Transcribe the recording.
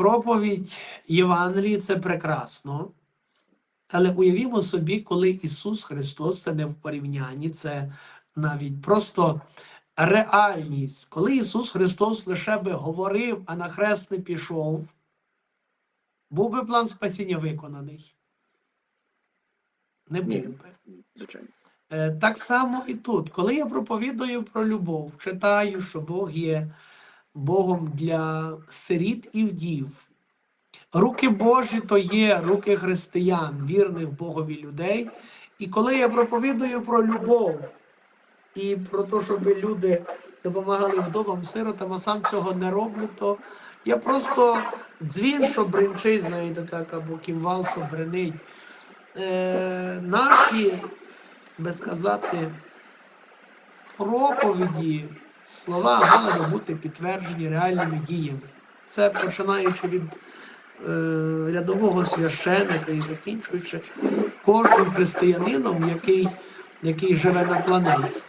проповідь Євангелії це прекрасно. Але уявімо собі, коли Ісус Христос це не в порівнянні, це навіть просто реальність. Коли Ісус Христос лише би говорив, а на хрест не пішов, був би план спасіння виконаний? Не був би. Е, Так само і тут. Коли я проповідую про любов, читаю, що Бог є Богом для сиріт і вдів. Руки Божі то є руки християн, вірних Богові людей. І коли я проповідую про любов і про те, щоб люди допомагали вдовам, сиротам, а сам цього не роблю, то я просто дзвін, що бринчить, знаєте, як або кімвал, що бренить. Е, наші би сказати, проповіді, слова мали би бути підтверджені реальними діями. Це починаючи від е, рядового священика і закінчуючи кожним християнином, який, який живе на планеті.